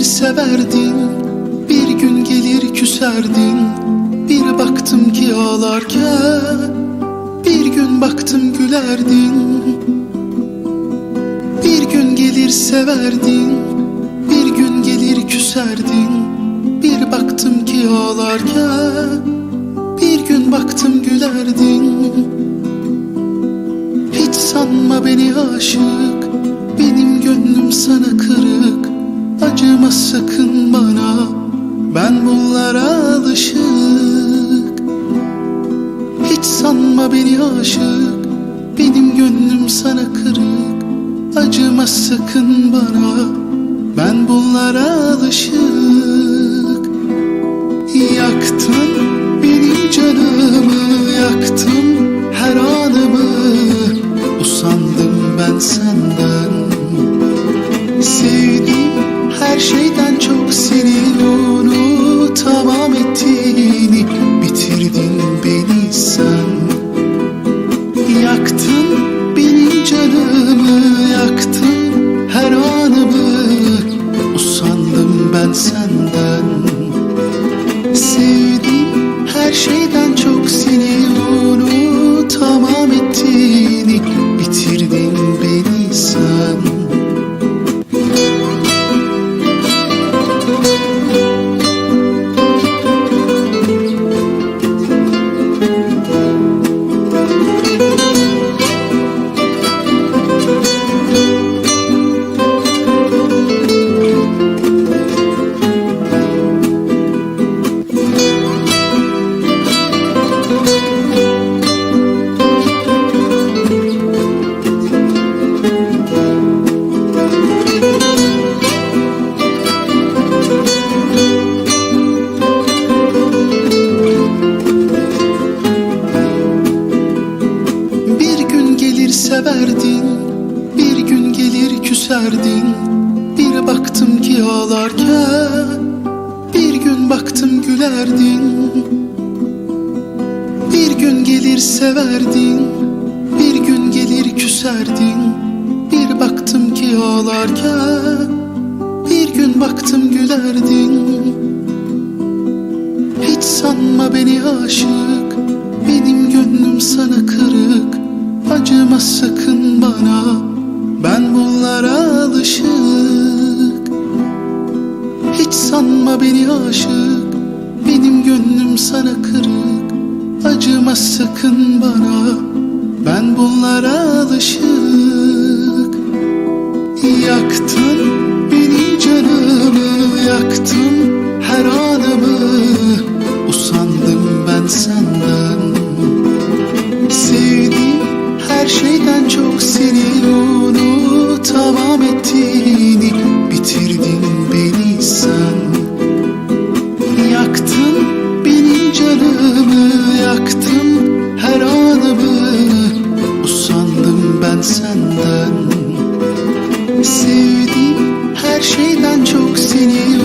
bir severdin Bir gün gelir küserdin. Bir baktım ki ağlarken Bir gün baktım gülerdin. Bir gün gelir severdin Bir gün gelir küserdin. Bir baktım ki ağlarken Bir gün baktım gülerdin. Hiç sanma beni aşık Benim gönlüm sana kırık. Acıma sakın bana Ben bunlara alışık. Hiç sanma beni aşık Benim gönlüm sana kırık. Acıma sakın bana Ben bunlara alışık. Yaktın benim canımı Yaktın her anımı. Usandım ben senden. Sevdiğim her şeyden çok seni unutamam ettiğini Bitirdin beni sen. Yaktın benim canımı Yaktın her anımı. Usandım ben senden severdin Bir gün gelir küserdin. Bir baktım ki ağlarken Bir gün baktım gülerdin. Bir gün gelir severdin. Bir gün gelir küserdin. Bir baktım ki ağlarken Bir gün baktım gülerdin. Hiç sanma beni aşık Benim gönlüm sana kırık Acıma sakın bana. Ben bunlara alışık. Hiç sanma beni aşık. Benim gönlüm sana kırık. Acıma sakın bana. Ben bunlara alışık. Yaktın seni unutamam ettiğini Bitirdin beni sen. Yaktın benim canımı Yaktın her anımı. Usandım ben senden. Sevdiğim her şeyden çok seni